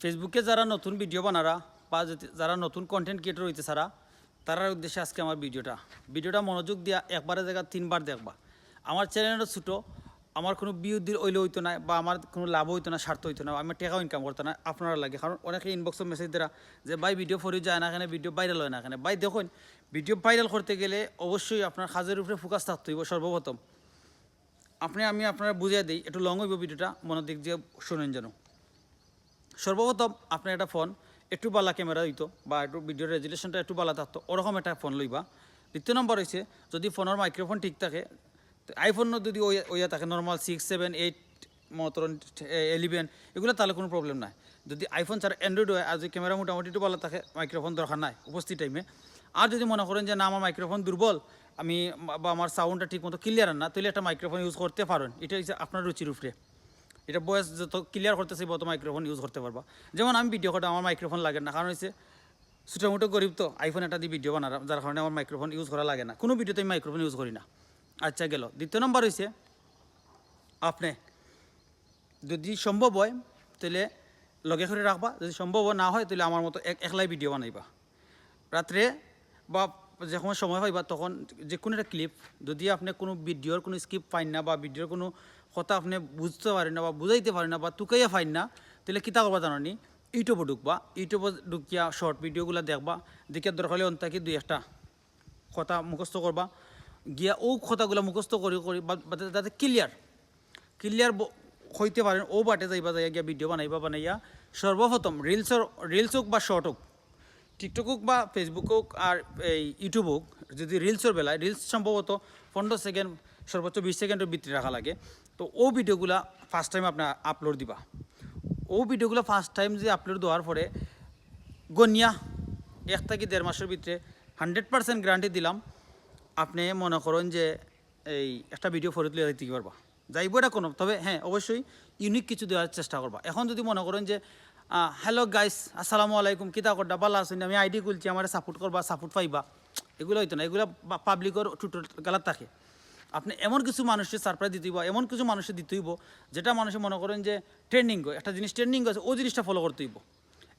ফেসবুকে যারা নতুন ভিডিও বানারা বা যারা নতুন কন্টেন্ট ক্রিয়েটর হইতে সারা, তারার উদ্দেশ্যে আজকে আমার ভিডিওটা ভিডিওটা মনোযোগ দিয়া একবারের জায়গা তিনবার দেখবা। আমার চ্যানেলটা ছোটো, আমার কোনো বিউদ্দির ওইলে হইতো না বা আমার কোনো লাভ হইতো না, স্বার্থ হইতো না, আমি টাকাও ইনকাম করতো না, আপনারা লাগে। কারণ অনেকে ইনবক্সে মেসেজ দেরা যে, ভাই ভিডিও ফরি যায় না এখানে ভিডিও ভাইরাল হয় না এখানে ভাই, দেখুন ভিডিও ভাইরাল করতে গেলে অবশ্যই আপনার কাজের উপরে ফোকাস থাকতে হইব সর্বপ্রথম। আপনি, আমি আপনারা বুঝিয়ে দিই, একটু লং হইব ভিডিওটা মনের দিক দিয়ে শুনেন যেন। সর্বপ্রথম আপনার একটা ফোন, একটু বালা ক্যামেরা হইতো বা একটু ভিডিও রেজুলেশনটা একটু বালা থাকতো, ওরকম একটা ফোন লইবা। দ্বিতীয় নম্বর হয়েছে যদি ফোনের মাইক্রোফোন ঠিক থাকে আইফোন যদি ওই- ওইয়া থাকে নর্মাল সিক্স সেভেন এইট মতন এলিভেন এগুলো তাহলে কোনো প্রবলেম নাই। যদি আইফোন ছাড়া অ্যান্ড্রয়েড হয়, আর যদি ক্যামেরা মোটামুটি একটু ভালো থাকে মাইক্রোফোন দরকার নাই উপস্থিত টাইমে আর যদি মনে করেন যে, না, আমার মাইক্রোফোন দুর্বল, আমি বা আমার সাউন্ডটা ঠিক মতো ক্লিয়ার না তাহলে একটা মাইক্রোফোন ইউজ করতে পারেন। এটা হচ্ছে আপনার রুচির উপরে। এটা বয়স যত ক্লিয়ার করতেছে তত মাইক্রোফোন ইউজ করতে পারবা। যেমন আমি ভিডিও করতে আমার মাইক্রোফোন লাগে না। কারণ হচ্ছে ছোটো মোটো গরিব তো আইফোন একটা দিয়ে ভিডিও বানার, যার কারণে আমার মাইক্রোফোন ইউজ করা লাগে না। কোনো ভিডিওতে আমি মাইক্রোফোন ইউজ করি না। আচ্ছা গেল। দ্বিতীয় নম্বর হয়েছে আপনি যদি সম্ভব হয়, তাহলে লগে করে রাখবা। যদি সম্ভব না হয়, তাহলে আমার মতো এক একলাই ভিডিও বানাইবা। রাত্রে বা যখন সময় পাইবা তখন যে কোনো একটা ক্লিপ যদি আপনি কোনো ভিডিওর কোনো স্কিপ পাইন না বা ভিডিওর কোনো কথা আপনি বুঝতে পারেন না বা বুঝাইতে পারেন না বা তুকাইয়া পাইন না, তাহলে কিতা করবা জানি ইউটিউবে ঢুকবা। ইউটিউবে ঢুকিয়া শর্ট ভিডিওগুলো দেখবা। দেখে দরকার হলে অন্তাকি দুই একটা কথা মুখস্থ করবা গিয়া ও কথাগুলো মুখস্থ করি করি যাতে ক্লিয়ার ক্লিয়ার হইতে পারেন ও বাটে যাইবা যাইয়া গিয়া ভিডিও বানাইবা বানাইয়া। সর্বপ্রথম রিলসর রিলস হোক বা শর্ট হোক টিকটক হোক বা ফেসবুক হোক আর এই ইউটিউব হোক, যদি রিলসের বেলায় রিলস সম্ভবত পনেরো সেকেন্ড সর্বোচ্চ বিশ সেকেন্ডের ভিতরে রাখা লাগে। তো ও ভিডিওগুলা ফার্স্ট টাইম আপনার আপলোড দিবা। ও ভিডিওগুলো ফার্স্ট টাইম যে আপলোড দেওয়ার পরে গনিয়া, এক থেকে দেড় মাসের ভিতরে হান্ড্রেড পার্সেন্ট গ্যারান্টি দিলাম। আপনি মনে করেন যে এই একটা ভিডিও ফটো তুলে দিতে পারবা। যাইব এটা কোনো, তবে হ্যাঁ অবশ্যই ইউনিক কিছু দেওয়ার চেষ্টা করবা। এখন যদি মনে করেন যে হ্যালো গাইস আসসালামু আলাইকুম কিতা করডা? ভালো আছেন? আমি আইডি খুলছি, আমার সাপোর্ট করবা সাপোর্ট পাইবা। এগুলো হইতো না, এগুলো পাবলিকের টুটো গালার থাকে। আপনি এমন কিছু মানুষের সারপ্রাইজ দিতে হইব, এমন কিছু মানুষের দিতে হইব, যেটা মানুষে মনে করেন যে ট্রেন্ডিং একটা জিনিস ট্রেন্ডিং আছে ওই জিনিসটা ফলো করতে হইব।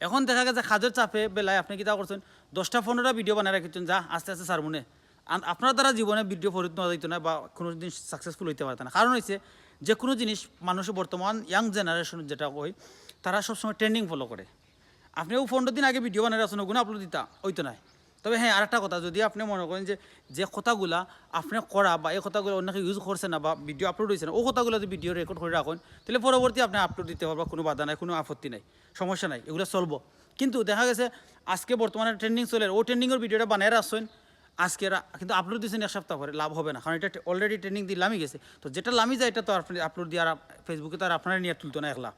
এখন দেখা গেছে কাজের চাপে বেলায় আপনি কিতা করছেন, দশটা পনেরোটা ভিডিও বানায় রাখিছেন, যা, আস্তে আস্তে সার মনে আপনার দ্বারা জীবনে ভিডিও নেওয়া যাইতো না বা কোনো দিন সাকসেসফুল হইতে পারত না। কারণ হয়েছে যে কোনো জিনিস মানুষের বর্তমান ইয়াং জেনারেশন যেটা কই তারা সবসময় ট্রেন্ডিং ফলো করে। আপনিও পনেরো দিন আগে ভিডিও বানায় রাখছেন ওগুলো আপলোড দিতা, হইতো নাই। তবে হ্যাঁ আরেকটা কথা, যদি আপনি মনে করেন যে যে কথাগুলা আপনি করা বা এই কথাগুলো অন্যকে ইউজ করছে না বা ভিডিও আপলোড হয়েছে না, ও কথাগুলো যদি ভিডিও রেকর্ড করে রাখুন, তাহলে পরবর্তী আপনি আপলোড দিতে পারবা কোনো বাধা নাই, কোনো আপত্তি নাই, সমস্যা নাই, এগুলো চলবো। কিন্তু দেখা গেছে, আজকে বর্তমানে ট্রেন্ডিং চলে, ও ট্রেন্ডিংয়ের ভিডিওটা বানিয়ে রাখছেন আজকে কিন্তু আপলোড দিয়েছেন এক সপ্তাহ পরে, লাভ হবে না। কারণ এটা অলরেডি ট্রেনিং দিয়ে লামি গেছে। তো যেটা লামি যায়, এটা তো আপনি আপলোড দিয়ে আর ফেসবুকে তো আর আপনারা নিয়ে তুলতো না একলা।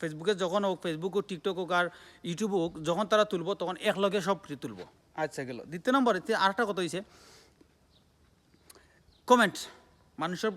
ফেসবুকে যখন হোক ফেসবুক হোক টিকটক হোক আর ইউটিউব হোক, যখন তারা তুলবো, তখন একলগে সব তুলবো। আচ্ছা গেল। দ্বিতীয় নম্বরে আরেকটা কথা হয়েছে কমেন্ট মানুষের